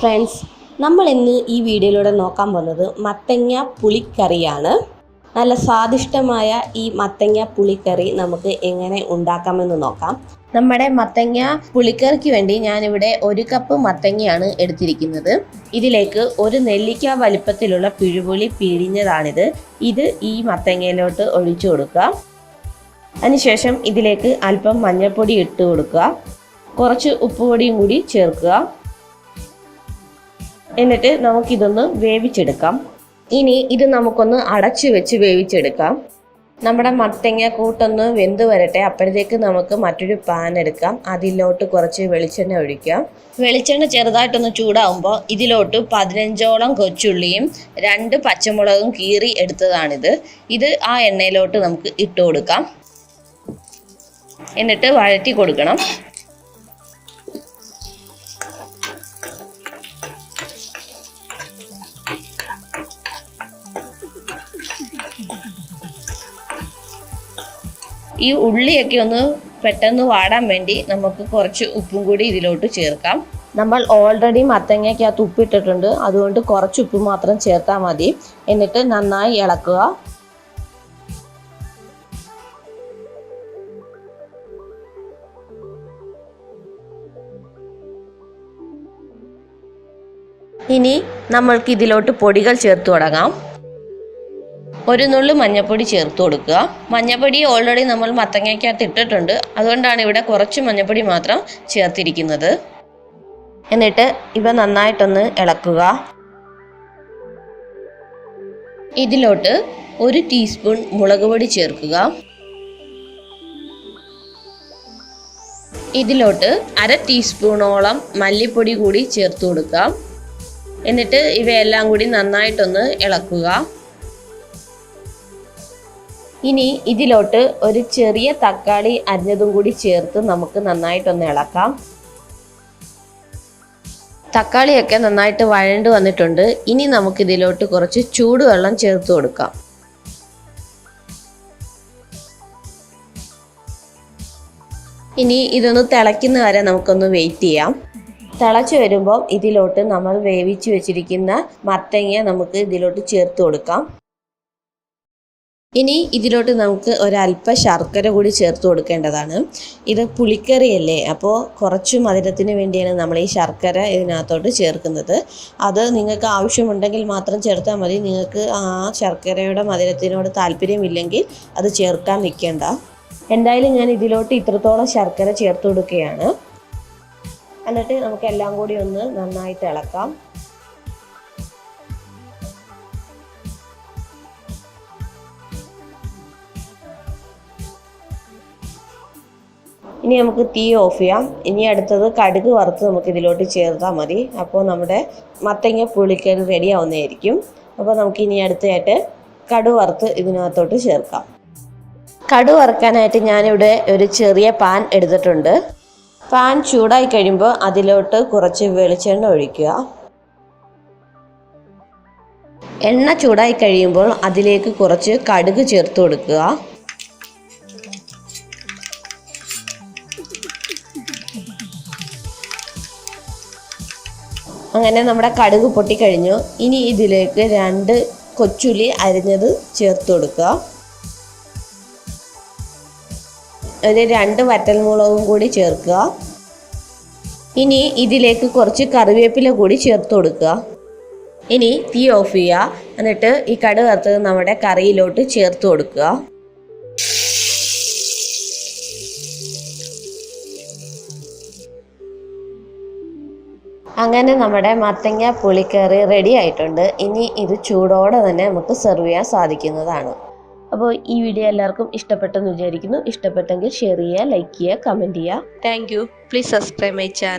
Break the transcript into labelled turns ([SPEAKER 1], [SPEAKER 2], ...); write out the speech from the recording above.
[SPEAKER 1] Friends നമ്മൾ ഇന്ന് ഈ വീഡിയോയിലൂടെ നോക്കാൻ പോകുന്നത് മത്തങ്ങ പുളിക്കറിയാണ്. നല്ല സ്വാദിഷ്ടമായ ഈ മത്തങ്ങ പുളിക്കറി നമുക്ക് എങ്ങനെ ഉണ്ടാക്കാമെന്ന് നോക്കാം. നമ്മുടെ മത്തങ്ങ പുളിക്കറിക്ക് വേണ്ടി ഞാനിവിടെ ഒരു കപ്പ് മത്തങ്ങയാണ് എടുത്തിരിക്കുന്നത്. ഇതിലേക്ക് ഒരു നെല്ലിക്ക വലിപ്പത്തിലുള്ള പിഴുപുളി പിഴിഞ്ഞതാണിത്. ഇത് ഈ മത്തങ്ങയിലോട്ട് ഒഴിച്ചു കൊടുക്കുക. അതിനുശേഷം ഇതിലേക്ക് അല്പം മഞ്ഞൾപ്പൊടി ഇട്ട് കൊടുക്കുക. കുറച്ച് ഉപ്പുപൊടിയും കൂടി ചേർക്കുക. എന്നിട്ട് നമുക്കിതൊന്ന് വേവിച്ചെടുക്കാം. ഇനി ഇത് നമുക്കൊന്ന് അടച്ചു വെച്ച് വേവിച്ചെടുക്കാം. നമ്മുടെ മത്തങ്ങ കൂട്ടൊന്ന് വെന്ത് വരട്ടെ. അപ്പോഴത്തേക്ക് നമുക്ക് മറ്റൊരു പാൻ എടുക്കാം. അതിലോട്ട് കുറച്ച് വെളിച്ചെണ്ണ ഒഴിക്കാം. വെളിച്ചെണ്ണ ചെറുതായിട്ടൊന്ന് ചൂടാവുമ്പോൾ ഇതിലോട്ട് പതിനഞ്ചോളം കൊച്ചുള്ളിയും രണ്ട് പച്ചമുളകും കീറി എടുത്തതാണിത്. ഇത് ആ എണ്ണയിലോട്ട് നമുക്ക് ഇട്ട് കൊടുക്കാം. എന്നിട്ട് വഴറ്റി കൊടുക്കണം. ഈ ഉള്ളിയൊക്കെ ഒന്ന് പെട്ടെന്ന് വാടാൻ വേണ്ടി നമുക്ക് കുറച്ച് ഉപ്പും കൂടി ഇതിലോട്ട് ചേർക്കാം. നമ്മൾ ഓൾറെഡി മത്തങ്ങയ്ക്കകത്ത് ഉപ്പിട്ടിട്ടുണ്ട്. അതുകൊണ്ട് കുറച്ച് ഉപ്പ് മാത്രം ചേർത്താൽ മതി. എന്നിട്ട് നന്നായി ഇളക്കുക. ഇനി നമ്മൾക്ക് ഇതിലോട്ട് പൊടികൾ ചേർത്ത് തുടങ്ങാം. ഒരു നുള്ളു മഞ്ഞൾപ്പൊടി ചേർത്ത് കൊടുക്കുക. മഞ്ഞപ്പൊടി ഓൾറെഡി നമ്മൾ മത്തങ്ങയ്ക്കകത്ത് ഇട്ടിട്ടുണ്ട്. അതുകൊണ്ടാണ് ഇവിടെ കുറച്ച് മഞ്ഞപ്പൊടി മാത്രം ചേർത്തിരിക്കുന്നത്. എന്നിട്ട് ഇവ നന്നായിട്ടൊന്ന് ഇളക്കുക. ഇതിലോട്ട് ഒരു ടീസ്പൂൺ മുളക് പൊടി ചേർക്കുക. ഇതിലോട്ട് അര ടീസ്പൂണോളം മല്ലിപ്പൊടി കൂടി ചേർത്ത് കൊടുക്കാം എന്നിട്ട് ഇവയെല്ലാം കൂടി നന്നായിട്ടൊന്ന് ഇളക്കുക. ഇനി ഇതിലോട്ട് ഒരു ചെറിയ തക്കാളി അരിഞ്ഞതും കൂടി ചേർത്ത് നമുക്ക് നന്നായിട്ടൊന്ന് ഇളക്കാം. തക്കാളിയൊക്കെ നന്നായിട്ട് വഴണ്ട് വന്നിട്ടുണ്ട്. ഇനി നമുക്കിതിലോട്ട് കുറച്ച് ചൂടുവെള്ളം ചേർത്ത് കൊടുക്കാം. ഇനി ഇതൊന്ന് തിളയ്ക്കുന്ന വരെ നമുക്കൊന്ന് വെയിറ്റ് ചെയ്യാം. തിളച്ച് വരുമ്പോൾ ഇതിലോട്ട് നമ്മൾ വേവിച്ച് വെച്ചിരിക്കുന്ന മത്തങ്ങ നമുക്ക് ഇതിലോട്ട് ചേർത്ത് കൊടുക്കാം. ഇനി ഇതിലോട്ട് നമുക്ക് ഒരല്പ ശർക്കര കൂടി ചേർത്ത് കൊടുക്കേണ്ടതാണ്. ഇത് പുളിക്കറിയല്ലേ? അപ്പോൾ കുറച്ച് മധുരത്തിന് വേണ്ടിയാണ് നമ്മൾ ഈ ശർക്കര ഇതിനകത്തോട്ട് ചേർക്കുന്നത്. അത് നിങ്ങൾക്ക് ആവശ്യമുണ്ടെങ്കിൽ മാത്രം ചേർത്താൽ മതി. നിങ്ങൾക്ക് ആ ശർക്കരയുടെ മധുരത്തിനോട് താല്പര്യമില്ലെങ്കിൽ അത് ചേർക്കാൻ നിൽക്കേണ്ട. എന്തായാലും ഞാൻ ഇതിലോട്ട് ഇത്രത്തോളം ശർക്കര ചേർത്ത് കൊടുക്കുകയാണ്. എന്നിട്ട് നമുക്ക് എല്ലാം കൂടി ഒന്ന് നന്നായിട്ട് ഇളക്കാം. ഇനി നമുക്ക് തീ ഓഫ് ചെയ്യാം. ഇനി അടുത്തത് കടുക് വറുത്ത് നമുക്ക് ഇതിലോട്ട് ചേർത്താൽ മതി. അപ്പോൾ നമ്മുടെ മത്തങ്ങ പുളിക്കൽ റെഡി ആവുന്നതായിരിക്കും. അപ്പോൾ നമുക്ക് ഇനി അടുത്തതായിട്ട് കടുക് വറുത്ത് ഇതിനകത്തോട്ട് ചേർക്കാം. കടുക് വറുക്കാനായിട്ട് ഞാനിവിടെ ഒരു ചെറിയ പാൻ എടുത്തിട്ടുണ്ട്. പാൻ ചൂടായി കഴിയുമ്പോൾ അതിലോട്ട് കുറച്ച് വെളിച്ചെണ്ണ ഒഴിക്കുക. എണ്ണ ചൂടായി കഴിയുമ്പോൾ അതിലേക്ക് കുറച്ച് കടുക് ചേർത്ത് കൊടുക്കുക. അങ്ങനെ നമ്മുടെ കടുക് പൊട്ടിക്കഴിഞ്ഞു ഇനി ഇതിലേക്ക് രണ്ട് കൊച്ചുള്ളി അരിഞ്ഞത് ചേർത്ത് കൊടുക്കുക. ഒരു രണ്ട് വറ്റൽമുളകും കൂടി ചേർക്കുക. ഇനി ഇതിലേക്ക് കുറച്ച് കറിവേപ്പില കൂടി ചേർത്ത് കൊടുക്കുക. ഇനി തീ ഓഫ് ചെയ്യുക. എന്നിട്ട് ഈ കടുക് വറുത്തത് നമ്മുടെ കറിയിലോട്ട് ചേർത്ത് കൊടുക്കുക. അങ്ങനെ നമ്മുടെ മത്തങ്ങ പുളിക്കറി റെഡി ആയിട്ടുണ്ട്. ഇനി ഇത് ചൂടോടെ തന്നെ നമുക്ക് സെർവ് ചെയ്യാൻ സാധിക്കുന്നതാണ്. അപ്പോൾ ഈ വീഡിയോ എല്ലാവർക്കും ഇഷ്ടപ്പെട്ടെന്ന് വിചാരിക്കുന്നു. ഇഷ്ടപ്പെട്ടെങ്കിൽ ഷെയർ ചെയ്യുക ലൈക്ക് ചെയ്യുക കമന്റ് ചെയ്യുക. Thank you please subscribe my channel